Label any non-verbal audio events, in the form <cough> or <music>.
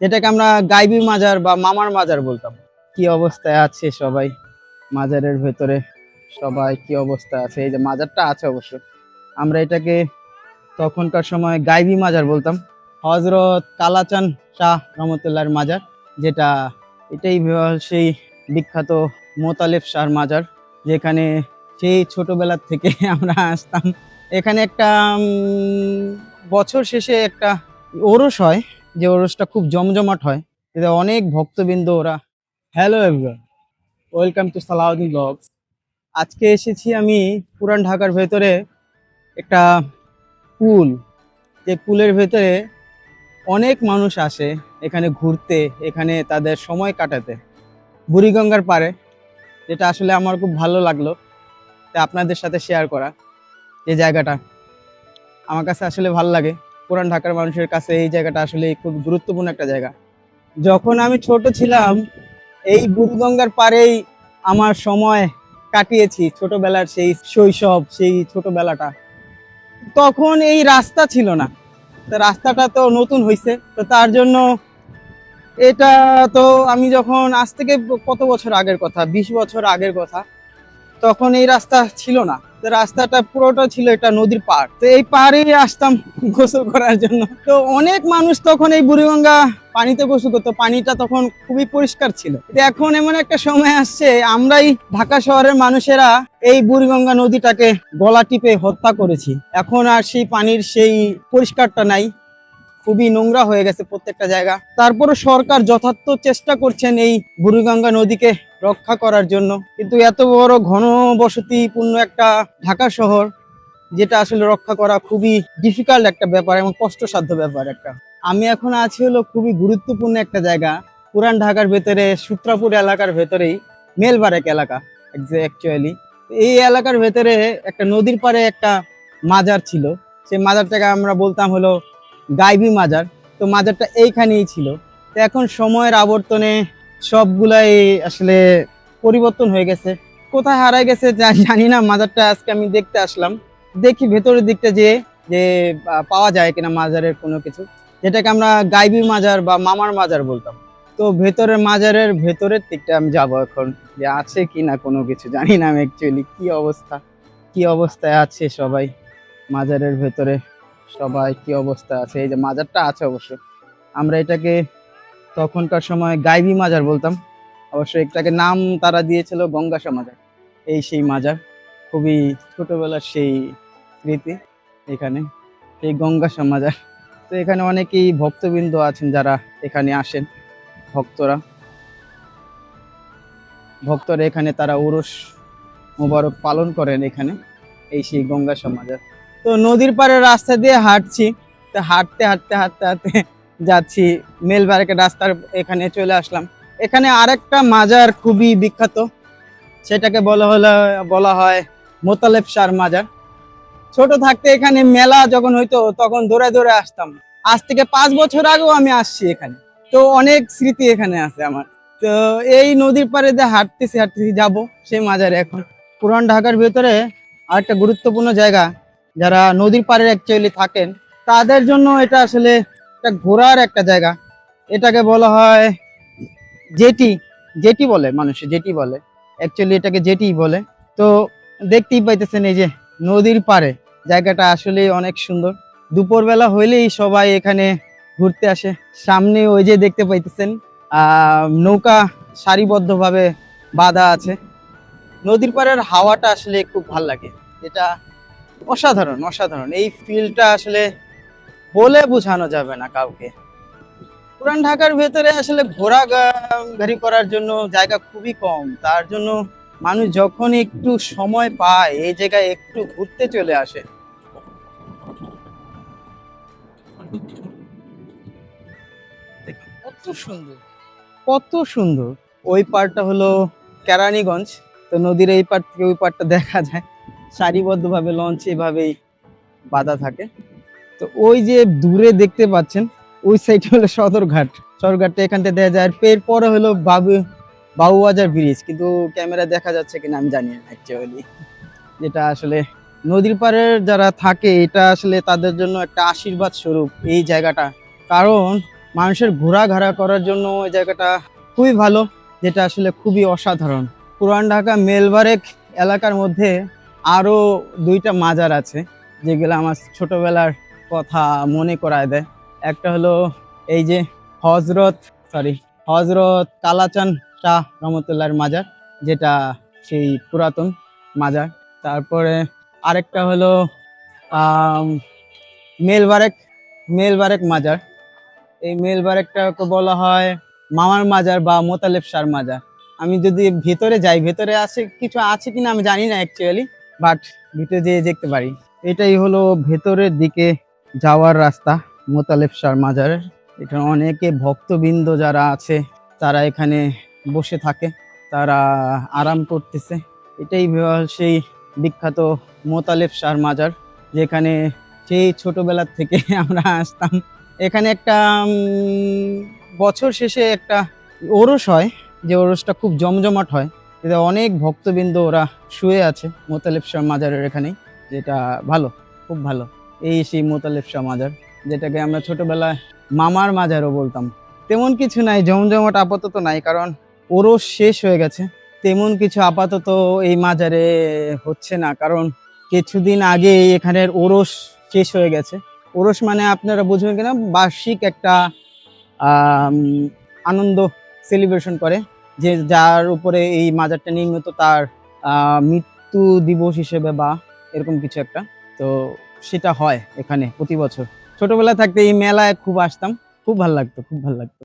যেটাকে আমরা গাইবি মাজার বা মামার মাজার বলতাম। কি অবস্থায় আছে সবাই? মাজারের ভেতরে সবাই কি অবস্থায় আছে? এই যে মাজারটা আছে অবশ্য। আমরা এটাকে তখনকার সময় গাইবি মাজার বলতাম। হজরত কালাচান শাহ রহমতুল্লাহর মাজার, যেটা এটাই সেই বিখ্যাত মোতালেব শাহর মাজার, যেখানে সেই ছোটবেলা থেকে <laughs> আমরা আসতাম। এখানে একটা বছর শেষে একটা ওরস হয়। যে ওরসটা খুব জমজমাট হয়। এতে অনেক ভক্তবৃন্দ ওরা। Hello everyone welcome to Salauddin blogs আজকে এসেছি আমি পুরান ঢাকার ভেতরে একটা পুল। যে পুলের ভেতরে অনেক মানুষ আসে এখানে ঘুরতে, এখানে তাদের সময় কাটাতে। বুড়িগঙ্গার পারে যেটা আসলে আমার খুব ভালো লাগল। তাই আপনাদের সাথে শেয়ার করা যে জায়গাটা। আমার কাছে আসলে ভালো লাগে। পুরান ঢাকার মানুষের কাছে এই জায়গাটা আসলে খুব গুরুত্বপূর্ণ একটা জায়গা। যখন আমি ছোট ছিলাম, এই বুড়িগঙ্গার পাড়েই আমার সময় কাটিয়েছি ছোটবেলার সেই শৈশব, সেই ছোটবেলাটা। তখন এই রাস্তা ছিল না। রাস্তাটা তো নতুন হয়েছে তো তার জন্য এটা তো আমি যখন, আজ থেকে কত বছর আগের কথা, বিশ বছর আগের কথা, তখন এই রাস্তা ছিল না। রাস্তাটা পুরোটা ছিল এটা নদীর পাড়। তো এই পাড়েই আসতাম গোসল করার জন্য। তো অনেক মানুষ তখন এই বুড়িগঙ্গা পানিতে গোসল করতো। পানিটা তখন খুবই পরিষ্কার ছিল। এখন এমন একটা সময় আসছে, আমরাই ঢাকা শহরের মানুষেরা এই বুড়িগঙ্গা নদীটাকে গলা টিপে হত্যা করেছি। এখন আর সেই পানির সেই পরিষ্কারটা নাই। খুবই নোংরা হয়ে গেছে প্রত্যেকটা জায়গা। তারপরে সরকার যথার্থ চেষ্টা করছেন এই বুড়িগঙ্গা নদীকে রক্ষা করার জন্য। কিন্তু এত বড় ঘনবসতিপূর্ণ একটা ঢাকা শহর, যেটা আসলে রক্ষা করা খুবই ডিফিকাল্ট একটা ব্যাপার এবং কষ্টসাধ্য ব্যাপার একটা। আমি এখন আছি হলো খুবই গুরুত্বপূর্ণ একটা জায়গা, পুরান ঢাকার ভেতরে, সূত্রাপুর এলাকার ভেতরেই, মেলবারেক এলাকা অ্যাকচুয়ালি এই এলাকার ভেতরে একটা নদীর পাড়ে একটা মাজার ছিল। সেই মাজারটাকে আমরা বলতাম হলো গাইবি মাজার। তো মাজারটা এইখানেই ছিল। তো এখন সময়ের আবর্তনে সবগুলাই আসলে পরিবর্তন হয়ে গেছে। কোথায় হারায় গেছে জানি না, মাজারটা আজকে আমি দেখতে আসলাম। দেখি ভেতরের দিকটা যে যে পাওয়া যায় কিনা মাজারের কোনো কিছু। যেটাকে আমরা গাইবি মাজার বা মামার মাজার বলতাম। তো ভেতরের মাজারের ভেতরের দিকটা আমি যাব এখন। যে আছে কি না কোনো কিছু, জানি না আমি অ্যাকচুয়ালি কি অবস্থা, কি অবস্থায় আছে সবাই মাজারের ভেতরে। সবাই কি অবস্থা আছে? এই যে মাজারটা আছে অবশ্য আমরা এটাকে তখনকার সময় গাইবি মাজার বলতাম। অবশ্য এটাকে নাম তারা দিয়েছিল গঙ্গাসা মাজার। এই সেই মাজার, খুবই ছোটবেলার সেই স্মৃতি এখানে, এই গঙ্গাসা মাজার। তো এখানে অনেকেই ভক্তবৃন্দ আছেন যারা এখানে আসেন, ভক্তরা। ভক্তরা এখানে তারা উরস মোবারক পালন করেন এখানে, এই সেই গঙ্গাসা মাজার। তো নদীর পাড়ে রাস্তা দিয়ে হাঁটছি। তো হাঁটতে হাঁটতে হাঁটতে হাঁটতে যাচ্ছি মেলবারেকের রাস্তার এখানে চলে আসলাম। এখানে আরেকটা মাজার খুবই বিখ্যাত। সেটাকে বলা হলো, বলা হয় মোতালেব মাজার। ছোট থাকতে এখানে মেলা যখন হইতো, তখন দৌড়ে দৌড়ে আসতাম। আজ থেকে পাঁচ বছর আগেও আমি আসছি এখানে। তো অনেক স্মৃতি এখানে আছে আমার। তো এই নদীর পাড়ে দিয়ে হাঁটতেছি হাঁটতেছি, যাব সেই মাজারে এখন। পুরান ঢাকার ভেতরে আরেকটা গুরুত্বপূর্ণ জায়গা যারা নদীর পাড়ে অ্যাকচুয়ালি থাকেন, তাদের জন্য এটা আসলে একটা ঘোরার একটা জায়গা। এটাকে বলা হয় জেটি। জেটি বলে মানুষে, জেটি বলে। অ্যাকচুয়ালি এটাকে জেটি বলে। তো দেখতেই পাইতেছেন এই যে নদীর পাড়ে। জায়গাটা আসলে অনেক সুন্দর। দুপুরবেলা হইলেই সবাই এখানে ঘুরতে আসে। সামনে ওই যে দেখতে পাইতেছেন নৌকা সারিবদ্ধভাবে বাঁধা আছে। নদীর পাড়ের হাওয়াটা আসলে খুব ভালো লাগে। এটা অসাধারণ অসাধারণ। এই ফিলটা আসলে বলে বোঝানো যাবে না কাউকে। পুরান ঢাকার ভেতরে আসলে ঘোরা গাড়ি করার জন্য জায়গা খুবই কম। তার জন্য মানুষ যখন একটু সময় পায়, এই জায়গায় একটু ঘুরতে চলে আসে। কত সুন্দর কত সুন্দর। ওই পাড়টা হলো কেরানীগঞ্জ, তো নদীর এই পার থেকে ওই পাড়টা দেখা যায়। সারিবদ্ধভাবে লঞ্চ এভাবেই বাঁধা থাকে। তো ওই যে দূরে দেখতে পাচ্ছেন, ওই সাইড হলো সদরঘাট। সদরঘাটটা এখান থেকে দেখা যায়। আর পরে হলো বাবু, বাবুবাজার ব্রিজ কিন্তু ক্যামেরা দেখা যাচ্ছে কিনা আমি জানি না অ্যাকচুয়ালি যেটা আসলে নদীর পাড়ের যারা থাকে, এটা আসলে তাদের জন্য একটা আশীর্বাদ স্বরূপ এই জায়গাটা। কারণ মানুষের ঘোরাঘাড়া করার জন্য ওই জায়গাটা খুবই ভালো, যেটা আসলে খুবই অসাধারণ। পুরান ঢাকা, মেলবারেক এলাকার মধ্যে আরও দুইটা মাজার আছে, যেগুলো আমার ছোটবেলার কথা মনে করায় দেয়। একটা হলো এই যে হজরত সরি হজরত কালাচান শাহ রহমতুল্লাহর মাজার, যেটা সেই পুরাতন মাজার। তারপরে আরেকটা হলো মেলবারেক মেলবারেক মাজার। এই মেলবারেকটাকে বলা হয় মামার মাজার বা মোতালেব শাহর মাজার। আমি যদি ভেতরে যাই, ভেতরে আছে, কিছু আছে কিনা আমি জানি না অ্যাকচুয়ালি বাট ভিতরে যেয়ে দেখতে পারি। এটাই হলো ভেতরের দিকে যাওয়ার রাস্তা, মোতালেব শাহর মাজারের এখানে অনেকে ভক্তবৃন্দ যারা আছে, তারা এখানে বসে থাকে, তারা আরাম করতেছে। এটাই সেই বিখ্যাত মোতালেব শাহর মাজার, যেখানে সেই ছোটবেলার থেকে <laughs> আমরা আসতাম। এখানে একটা বছর শেষে একটা ওরস হয়, যে ওরসটা খুব জমজমাট হয়। এতে অনেক ভক্তবৃন্দ ওরা শুয়ে আছে মোতালেব শাহ মাজারের এখানেই, যেটা ভালো, খুব ভালো। এই সেই মোতালেব শাহ মাজার, যেটাকে আমরা ছোটবেলায় মামার মাজারও বলতাম। তেমন কিছু নাই, জমজমাট আপাতত নাই, কারণ ওরস শেষ হয়ে গেছে। তেমন কিছু আপাতত এই মাজারে হচ্ছে না, কারণ কিছুদিন আগে এখানের ওরস শেষ হয়ে গেছে। ওরস মানে আপনারা বুঝবেন কিনা, বার্ষিক একটা আনন্দ সেলিব্রেশন করে। যে যার উপরে এই মাজারটা নির্মিত তার মৃত্যু দিবস হিসেবে বা এরকম কিছু একটা। তো সেটা হয় এখানে প্রতি বছর। ছোটবেলা থাকতে এই মেলায় খুব আসতাম। খুব ভালো লাগতো, খুব ভালো লাগতো।